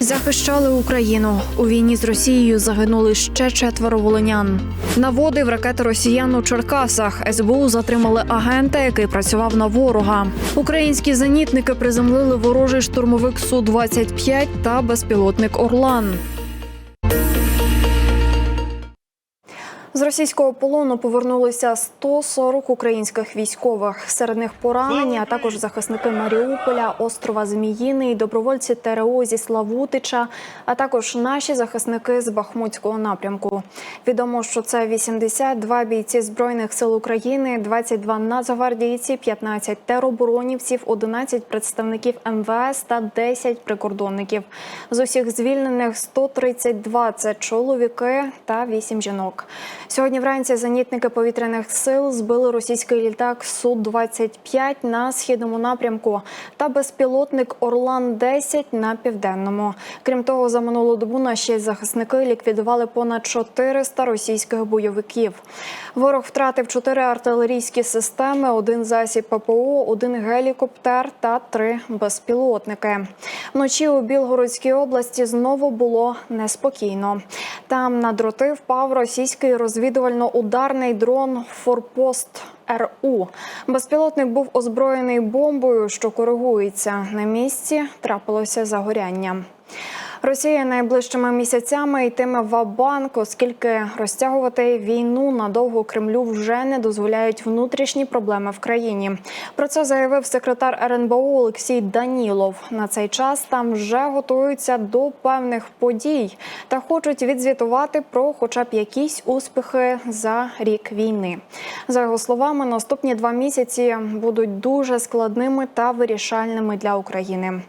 Захищали Україну у війні з Росією. Загинули ще четверо волинян. Наводив ракети росіян у Черкасах. СБУ затримали агента, який працював на ворога. Українські зенітники приземлили ворожий штурмовик су 25 та безпілотник Орлан. З російського полону повернулися 140 українських військових. Серед них поранені, а також захисники Маріуполя, острова Зміїний, добровольці ТРО зі Славутича, а також наші захисники з Бахмутського напрямку. Відомо, що це 82 бійці збройних сил України, 22 нацгвардійці, 15 тероборонівців, 11 представників МВС та 10 прикордонників. З усіх звільнених 132 – це чоловіки та 8 жінок. Сьогодні вранці зенітники повітряних сил збили російський літак су 25 на східному напрямку та безпілотник Орлан 10 на південному. Крім того, за минулу добу наші захисники ліквідували понад 400 російських бойовиків. Ворог втратив чотири артилерійські системи, один засіб ППО, один гелікоптер та три безпілотники. Вночі у Білгородській області знову було неспокійно. Там на дроти впав російський розвідувально-ударний дрон Форпост. РУ безпілотник був озброєний бомбою, що коригується на місці. Трапилося загоряння. Росія найближчими місяцями йтиме в банк оскільки розтягувати війну надовго Кремлю вже не дозволяють внутрішні проблеми в країні. Про це заявив секретар РНБО Олексій Данілов. На цей час там вже готуються до певних подій та хочуть відзвітувати про, хоча б якісь успіхи за рік війни. За його словами, наступні два місяці будуть дуже складними та вирішальними для України.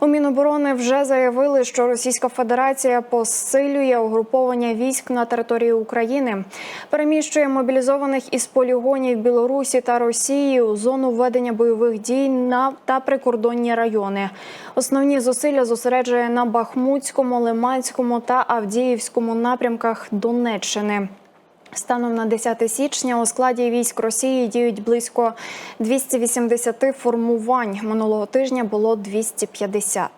У Міноборони вже заявили, що Російська Федерація посилює угруповання військ на території України, переміщує мобілізованих із полігонів Білорусі та Росії у зону ведення бойових дій на та прикордонні райони. Основні зусилля зосереджує на Бахмутському, Лиманському та Авдіївському напрямках Донеччини. Станом на 10 січня у складі військ Росії діють близько 280 формувань. Минулого тижня було 250.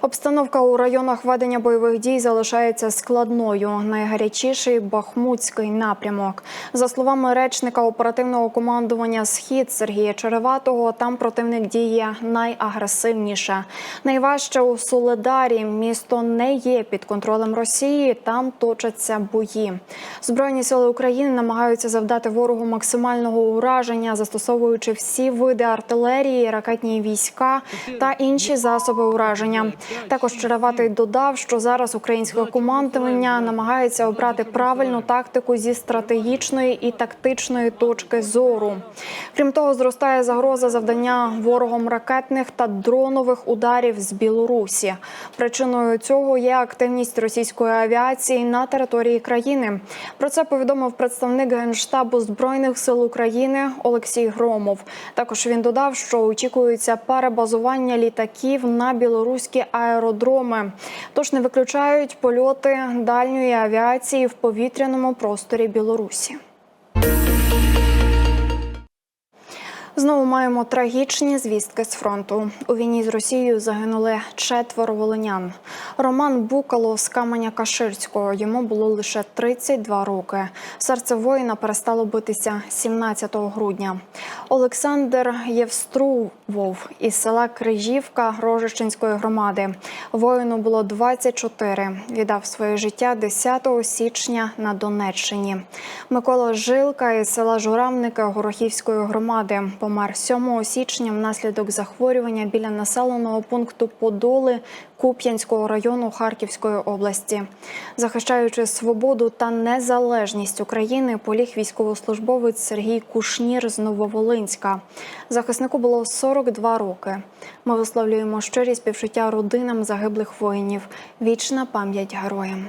Обстановка у районах ведення бойових дій залишається складною. Найгарячіший Бахмутський напрямок. За словами речника оперативного командування Схід Сергія Череватого, там противник діє найагресивніше. Найважче у Соледарі місто не є під контролем Росії. Там точаться бої. Збройні сили України намагаються завдати ворогу максимального ураження, застосовуючи всі види артилерії, ракетні війська та інші засоби ураження. Також Череватий додав, що зараз українське командування намагається обрати правильну тактику зі стратегічної і тактичної точки зору. Крім того, зростає загроза завдання ворогом ракетних та дронових ударів з Білорусі. Причиною цього є активність російської авіації на території країни. Про це повідомив представник генштабу збройних сил України Олексій Громов. Також він додав, що очікується перебазування літаків на білоруські аеродроми, тож не виключають польоти дальньої авіації в повітряному просторі Білорусі. Знову маємо трагічні звістки з фронту. У війні з Росією загинули четверо волинян. Роман Букало з Каменя Каширського. Йому було лише 32 роки. Серце воїна перестало битися 17 грудня. Олександр Євструвов із села Крижівка Рожичинської громади. Воїну було 24. Віддав своє життя 10 січня на Донеччині. Микола Жилка із села Журавника Горохівської громади помер 7 січня внаслідок захворювання біля населеного пункту Подоли Куп'янського району Харківської області. Захищаючи свободу та незалежність України, поліг військовослужбовець Сергій Кушнір з Нововолинська. Захиснику було 42 роки. Ми висловлюємо щирі співчуття родинам загиблих воїнів. Вічна пам'ять героям.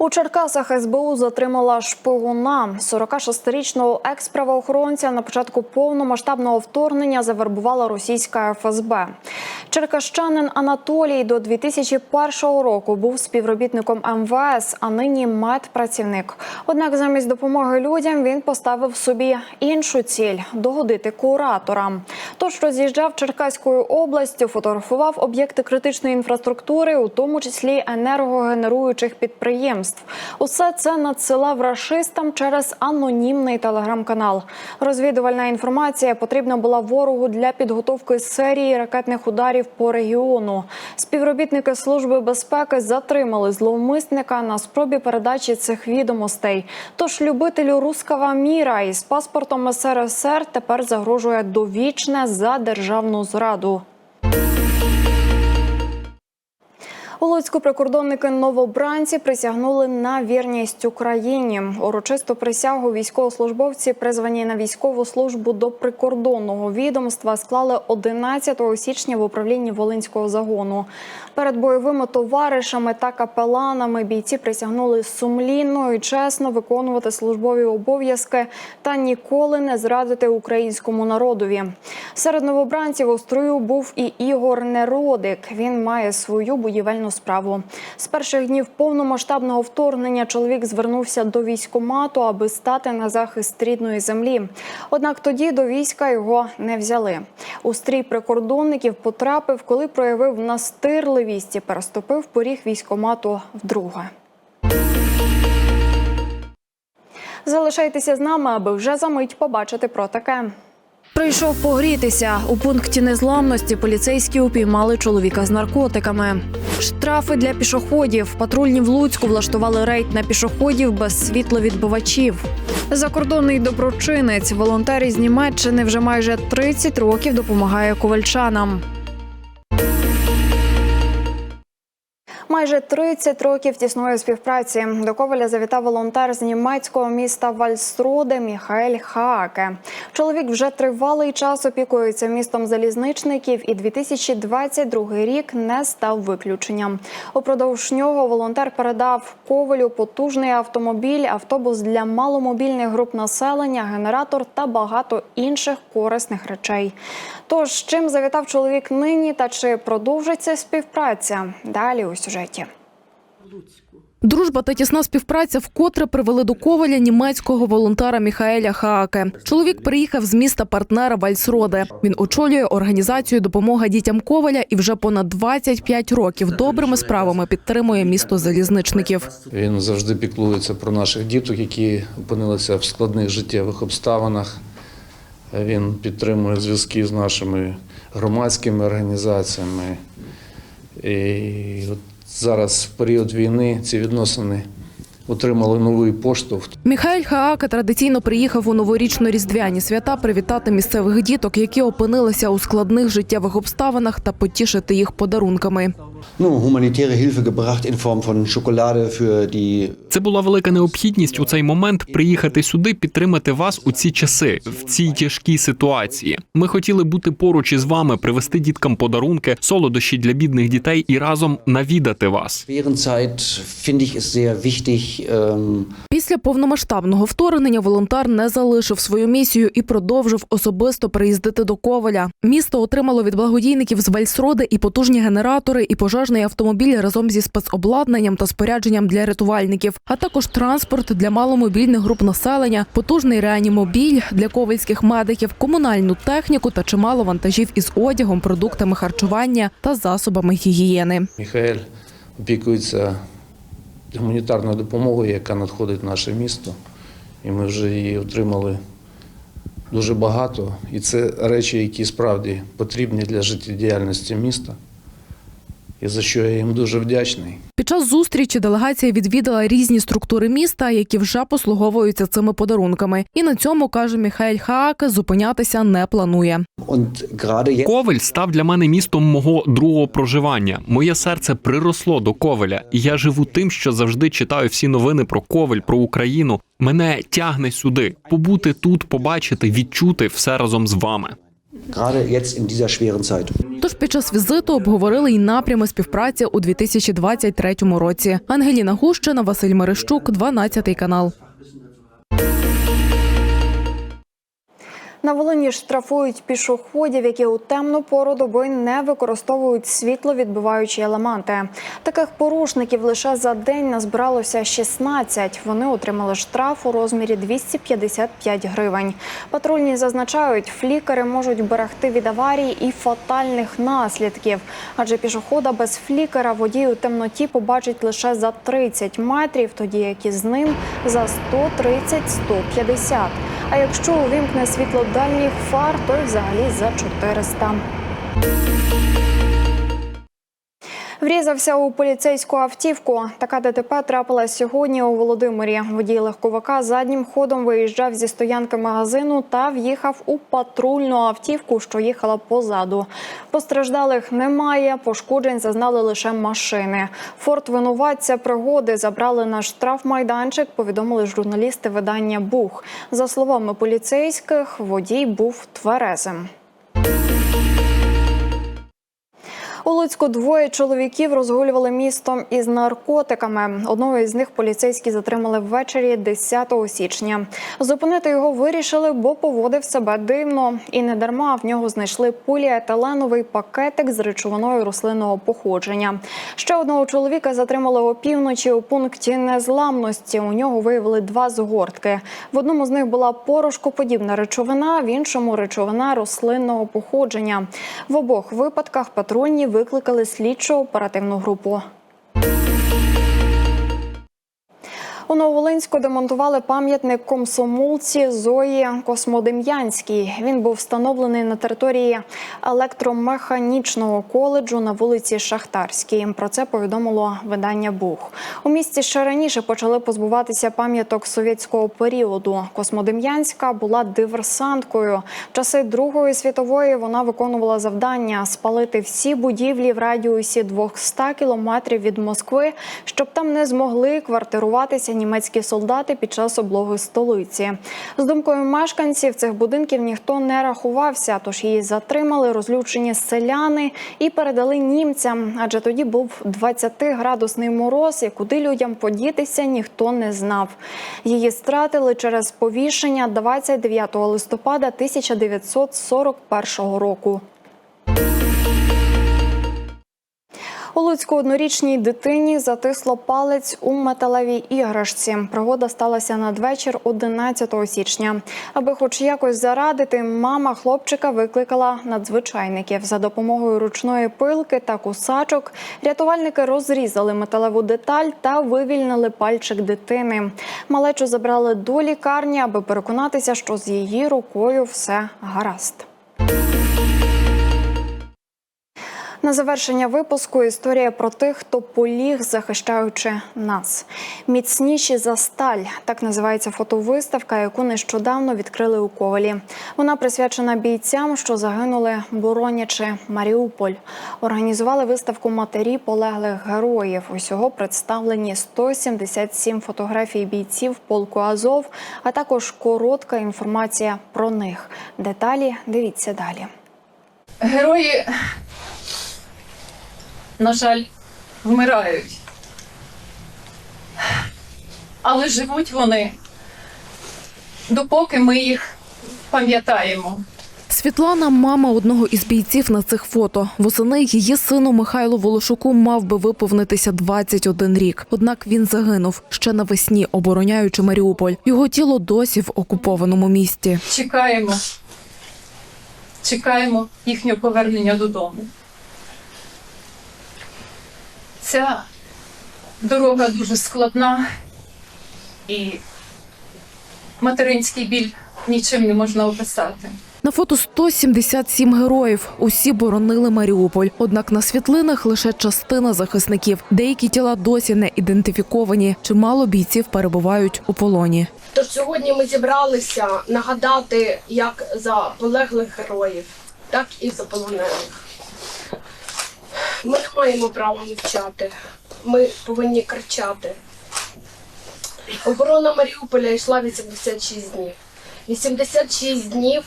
У Черкасах СБУ затримала шпигуна. 46-річного екс-правоохоронця на початку повномасштабного вторгнення завербувала російська ФСБ. Черкащанин Анатолій до 2001 року був співробітником МВС, а нині медпрацівник. Однак замість допомоги людям він поставив собі іншу ціль догодити кураторам. Тож роз'їжджав Черкаською областю, фотографував об'єкти критичної інфраструктури, у тому числі енергогенеруючих підприємств. Усе це надсилав рашистам через анонімний телеграм-канал. Розвідувальна інформація потрібна була ворогу для підготовки серії ракетних ударів по регіону. Співробітники служби безпеки затримали зловмисника на спробі передачі цих відомостей. Тож любителю рускава міра із паспортом СРСР тепер загрожує довічне за державну зраду. У Луцьку прикордонники новобранці присягнули на вірність Україні. Урочисту присягу військовослужбовці, призвані на військову службу до прикордонного відомства, склали 11 січня в управлінні Волинського загону. Перед бойовими товаришами та капеланами бійці присягнули сумлінно і чесно виконувати службові обов'язки та ніколи не зрадити українському народові. Серед новобранців у строю був і Ігор Неродик. Він має свою будівельну справу. З перших днів повномасштабного вторгнення чоловік звернувся до військомату, аби стати на захист рідної землі. Однак тоді до війська його не взяли. У стрій прикордонників потрапив, коли проявив настирливість і переступив поріг військомату вдруге. Залишайтеся з нами, аби вже за мить побачити про таке. Прийшов погрітися. У пункті незламності поліцейські упіймали чоловіка з наркотиками. Штрафи для пішоходів. Патрульні в Луцьку влаштували рейд на пішоходів без світловідбивачів. Закордонний доброчинець, волонтер із Німеччини вже майже 30 років допомагає ковальчанам. Майже 30 років тісної співпраці до Коваля завітав волонтер з німецького міста Вальстроде Міхаель Хааке. Чоловік вже тривалий час опікується містом залізничників, і 2022 рік не став виключенням. Упродовж нього волонтер передав Ковалю потужний автомобіль, автобус для маломобільних груп населення, генератор та багато інших корисних речей. Тож чим завітав чоловік нині та чи продовжиться співпраця? Далі у сюжеті. Дружба та тісна співпраця вкотре привели до коваля німецького волонтера Міхаеля Хааке. Чоловік приїхав з міста партнера Вальсроде. Він очолює організацію Допомога дітям коваля і вже понад 25 років добрими справами підтримує місто залізничників. Він завжди піклується про наших діток, які опинилися в складних життєвих обставинах. Він підтримує зв'язки з нашими громадськими організаціями. І от зараз, в період війни, ці відносини отримали новий поштовх. Міхаель Хаака традиційно приїхав у новорічно-різдвяні свята привітати місцевих діток, які опинилися у складних життєвих обставинах, та потішити їх подарунками. Ну, humanitäre Hilfe gebracht in Form von Schokolade für die Це була велика необхідність у цей момент приїхати сюди, підтримати вас у ці часи, в цій тяжкій ситуації. Ми хотіли бути поруч із вами, привезти діткам подарунки, солодощі для бідних дітей і разом навідати вас. ähm, Після повномасштабного вторгнення волонтер не залишив свою місію і продовжив особисто приїздити до Коваля. Місто отримало від благодійників з Вальсроди і потужні генератори, і пожежний автомобіль разом зі спецобладнанням та спорядженням для рятувальників, а також транспорт для маломобільних груп населення, потужний реанімобіль для ковальських медиків, комунальну техніку та чимало вантажів із одягом, продуктами харчування та засобами гігієни. Міхаель опікується гуманітарною допомогою, яка надходить в наше місто. І ми вже її отримали дуже багато. І це речі, які справді потрібні для життєдіяльності міста. І за що я їм дуже вдячний. Під час зустрічі делегація відвідала різні структури міста, які вже послуговуються цими подарунками. І на цьому каже Міхаель Хааке, зупинятися не планує. Ковель став для мене містом мого другого проживання. Моє серце приросло до Ковеля, і я живу тим, що завжди читаю всі новини про Ковель, про Україну. Мене тягне сюди, побути тут, побачити, відчути все разом з вами. Gerade jetzt in dieser schweren Zeit. Тож під час візиту обговорили й напрями співпраці у 2023 році. Ангеліна Гущина, Василь Мерещук, 12 канал. На Волині штрафують пішоходів, які у темну пору доби не використовують світловідбиваючі елементи. Таких порушників лише за день назбиралося 16. Вони отримали штраф у розмірі 255 гривень. Патрульні зазначають, флікери можуть берегти від аварій і фатальних наслідків. Адже пішохода без флікера водій у темноті побачить лише за 30 метрів, тоді як із ним за 130-150. А якщо увімкне світло дальніх фар, то й взагалі за 400. Врізався у поліцейську автівку. Така ДТП трапилась сьогодні у Володимирі. Водій легковика заднім ходом виїжджав зі стоянки магазину та в'їхав у патрульну автівку, що їхала позаду. Постраждалих немає. Пошкоджень зазнали лише машини. Форт винуватця пригоди забрали на штрафмайданчик. Повідомили журналісти видання Бух. За словами поліцейських, водій був тверезим. У Луцьку двоє чоловіків розгулювали містом із наркотиками. Одного із них поліцейські затримали ввечері 10 січня. Зупинити його вирішили, бо поводив себе дивно. І не дарма в нього знайшли поліетиленовий пакетик з речовиною рослинного походження. Ще одного чоловіка затримали опівночі у пункті незламності. У нього виявили два згортки. В одному з них була порошкоподібна речовина, в іншому речовина рослинного походження. В обох випадках патрульні викликали слідчо оперативну групу. У Нововолинську демонтували пам'ятник комсомолці Зої Космодем'янській. Він був встановлений на території електромеханічного коледжу на вулиці Шахтарській. Про це повідомило видання Бух. У місті ще раніше почали позбуватися пам'яток совєтського періоду. Космодем'янська була диверсанткою. В часи Другої світової вона виконувала завдання спалити всі будівлі в радіусі 200 кілометрів від Москви, щоб там не змогли квартируватися німецькі солдати під час облоги столиці. З думкою мешканців цих будинків ніхто не рахувався, тож її затримали розлючені селяни і передали німцям. Адже тоді був 20-градусний мороз, і куди людям подітися ніхто не знав. Її стратили через повішення 29 листопада 1941 року. У однорічній дитині затисло палець у металевій іграшці. Пригода сталася надвечір 11 січня. Аби хоч якось зарадити, мама хлопчика викликала надзвичайників. За допомогою ручної пилки та кусачок рятувальники розрізали металеву деталь та вивільнили пальчик дитини. Малечу забрали до лікарні, аби переконатися, що з її рукою все гаразд. На завершення випуску історія про тих, хто поліг, захищаючи нас. Міцніші за сталь так називається фотовиставка, яку нещодавно відкрили у Ковалі. Вона присвячена бійцям, що загинули, боронячи Маріуполь. Організували виставку матері полеглих героїв. Усього представлені 177 фотографій бійців полку Азов, а також коротка інформація про них. Деталі дивіться далі. Герої, на жаль, вмирають. Але живуть вони, допоки ми їх пам'ятаємо. Світлана, мама одного із бійців на цих фото. Восени її сину Михайлу Волошуку мав би виповнитися 21 рік. Однак він загинув ще навесні, обороняючи Маріуполь. Його тіло досі в окупованому місті. Чекаємо, чекаємо їхнього повернення додому. Ця дорога дуже складна і материнський біль нічим не можна описати. На фото 177 героїв. Усі боронили Маріуполь. Однак на світлинах лише частина захисників. Деякі тіла досі не ідентифіковані. Чимало бійців перебувають у полоні. Тож сьогодні ми зібралися нагадати як за полеглих героїв, так і за полонених. Ми маємо права мовчати. Ми повинні кричати. Оборона Маріуполя йшла 86 днів. 86 днів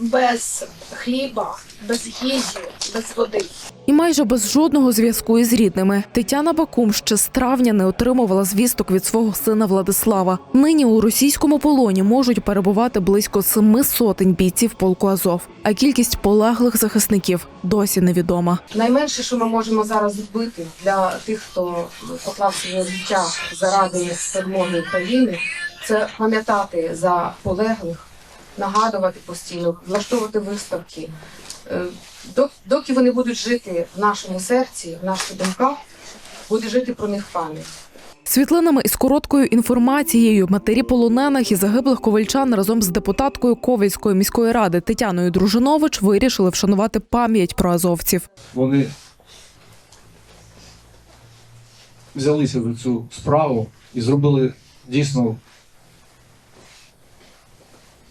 без хліба, без їжі, без води. І майже без жодного зв'язку із рідними Тетяна Бакум ще з травня не отримувала звісток від свого сина Владислава. Нині у російському полоні можуть перебувати близько семи сотень бійців полку Азов, а кількість полеглих захисників досі невідома. Найменше, що ми можемо зараз зробити для тих, хто поклав своє життя заради перемоги України, це пам'ятати за полеглих, нагадувати постійно, влаштовувати виставки. Е, Доки вони будуть жити в нашому серці, в наших думках, буде жити про них пам'ять. Світлинами із короткою інформацією матері полонених і загиблих ковальчан разом з депутаткою Ковальської міської ради Тетяною Дружинович вирішили вшанувати пам'ять про азовців. вони взялися за цю справу і зробили дійсно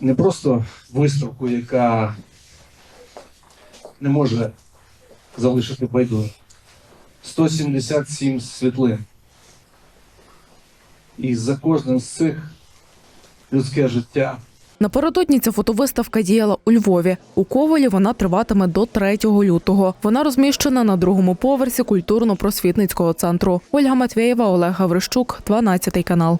не просто виставку, яка не може залишити байдуже. 177 світлин. І за кожним з цих людське життя. Напередодні ця фотовиставка діяла у Львові. У Ковалі вона триватиме до 3 лютого. Вона розміщена на другому поверсі культурно-просвітницького центру. Ольга Матвєєва, Олег Гаврищук, 12 канал.